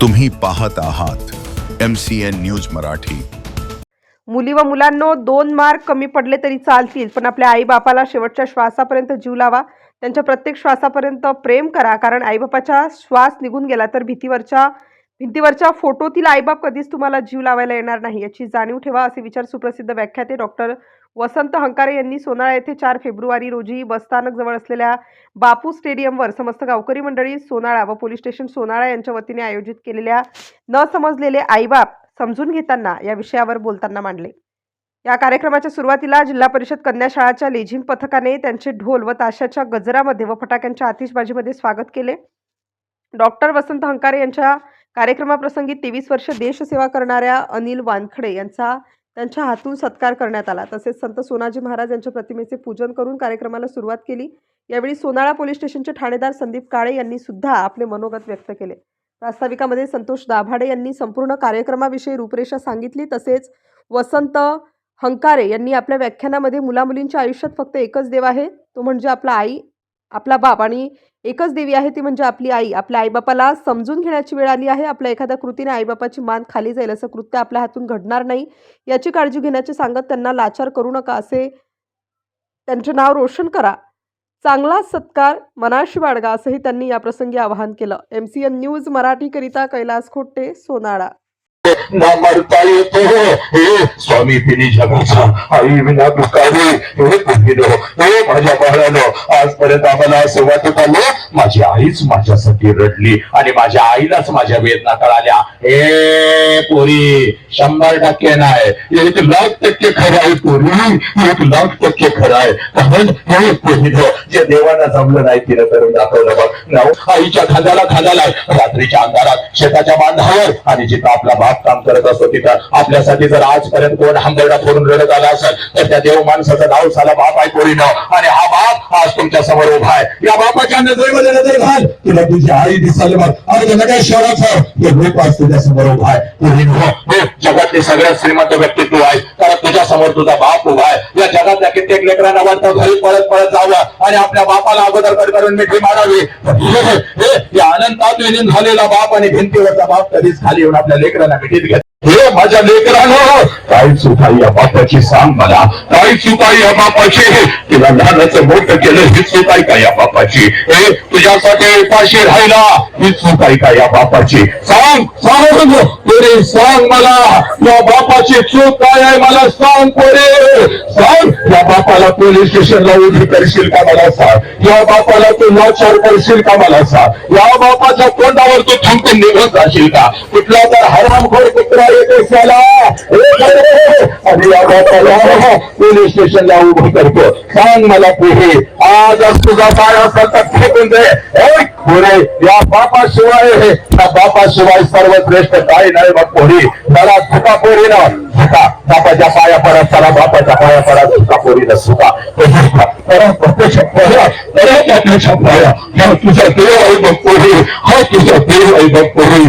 तुम्ही पाहत आहात M C N news Marathi. मुली व मुलांनो दोन मार्क कमी पडले तरी चालतील पण आपल्या आईबापाला शेवटच्या श्वासापर्यंत जीव लावा त्यांच्या प्रत्येक श्वासापर्यंत प्रेम करा कारण आईबापाचा श्वास निघून गेला तर भीतीवरच्या भिंतीवरच्या फोटोतील आईबाप कधीच तुम्हाला जीव लावायला येणार नाही. याची जाणीव ठेवा असे विचार सुप्रसिद्ध व्याख्याते डॉक्टर वसंत हंकारे यांनी सोनाळा येथे चार फेब्रुवारी रोजी बसस्थानक जवळ असलेल्या बापू स्टेडियमवर समस्त गावकरी मंडळी सोनाळा व पोलीस स्टेशन सोनाळा यांच्या वतीने आयोजित केलेल्या न समजलेले आईबाप समजून घेताना या विषयावर बोलताना मांडले. या कार्यक्रमाच्या सुरुवातीला जिल्हा परिषद कन्याशाळाच्या लेझिम पथकाने त्यांचे ढोल व ताशाच्या गजरामध्ये व फटाक्यांच्या आतिषबाजीमध्ये स्वागत केले. डॉक्टर वसंत हंकारे यांच्या कार्यक्रमाप्रसंगी तेवीस वर्ष देशसेवा करणाऱ्या अनिल वानखडे यांचा त्यांच्या हातून सत्कार करण्यात आला. तसेच संत सोनाजी महाराज यांच्या प्रतिमेचे पूजन करून कार्यक्रमाला सुरुवात केली. यावेळी सोनाळा पोलीस स्टेशनचे ठाणेदार संदीप काळे यांनी सुद्धा आपले मनोगत व्यक्त केले. प्रास्ताविकामध्ये संतोष दाभाडे यांनी संपूर्ण कार्यक्रमाविषयी रूपरेषा सांगितली. तसेच वसंत हंकारे यांनी आपल्या व्याख्यानामध्ये मुलामुलींच्या आयुष्यात फक्त एकच देव आहे. तो म्हणजे आपला आई. आपला बाप आणि एकच देवी आहे ती म्हणजे आपली आई. आपल्या आईबापाला समजून घेण्याची वेळ आली आहे. आपल्या एखाद्या कृतीने आईबापाची मान खाली जाईल. असं कृत्य आपल्या हातून घडणार नाही. याची काळजी घेण्याचे सांगत त्यांना लाचार करू नका. असे त्यांचे नाव रोशन करा. चांगला सत्कार मनाशी बाळगा असंही त्यांनी या प्रसंगी आवाहन केलं. एम सी एन न्यूज मराठीकरिता कैलास खोटे सोनाळा. ना मरता येतो हे स्वामी तिने जगाचा आई विना दुकाने. हे हे माझ्या बाळानो आजपर्यंत आम्हाला असं वाटत आलं माझी आईच माझ्यासाठी रडली आणि माझ्या आईलाच माझ्या वेदना कळाल्या. हे पोरी शंभर टक्के नाही. एक लाख टक्के खरं आहे पोरी. एक लाख टक्के खरं आहे. कारण हे पोरीनं जे देवाला जमलं नाही तिनं करून दाखवलं बघ. नाव आईच्या खांद्याला खांद्याला रात्रीच्या अंधारात शेताच्या बांधावर आणि जिथं आपला बाप काम करत असतो तिथं. आपल्यासाठी जर आजपर्यंत कोण हंबरडा फोडून रडत आला असेल तर त्या देव माणसाचं नाव झाला बाप आहे पोरीनं आणि हा बाप आज तुमच्यासमोर उभा आहे. या बापाच्या नजरेमध्ये नजर घाल. तुला तुझी आई दिसाल मग अरे नगर शहराचं हे रूप आज तुझ्या समोर उभा आहे. पोरीनं जगातले सगळ्यात श्रीमंत व्यक्तित्व आहे कारण तुझ्या समोर तुझा बाप उभा एक या लेकरांना वाटतं घरी पळत पळत जावं आणि आपल्या बापाला अगोदर कडकडून मिठी मारावी. हे, हे, या अनंतात विलीन झालेला बाप आणि भिंतीवरचा बाप कधीच खाली येऊन आपल्या लेकरांना मिठीत घेत हे माझ्या लेकरानं काय चूक आहे या बापाची सांग मला. काय चूक आहे या बापाची. तुला लहानाचं मोठं केलं ही चूक आहे का या बापाची? हे तुझ्यासाठी उपाशी राहिला ही चूक आहे का या बापाची? सांग सांग पोरे सांग मला. या बापाची चूक काय आहे मला सांग कोणी सांग या बापाला पोलीस स्टेशनला उभी करशील का मला सांग? या बापाला तू लाचार करशील का मला सांग? या बापाच्या तोंडावर तू थुंकून निघत जाशील का? कुठला तर हरामखोर कुत्रा येतो त्याला. आणि या बापाला पोलीस स्टेशनला उभं करतो. सांग मला पुढे आज तुझा पाय असेल तर फेकून दे पुढे या बापाशिवाय त्या बापाशिवाय सर्वश्रेष्ठ काय नाही मग पोरी मला धुका पोरी ना धुका. बापाच्या पाया पडत चला बापाच्या पाया पडत धुका पोरी ना सुका प्रत्यक्ष पाया प्रत्यक्ष पाया. हा तुझा देव आहे बघ पोरी हा तुझा देव आहे बघ पोरी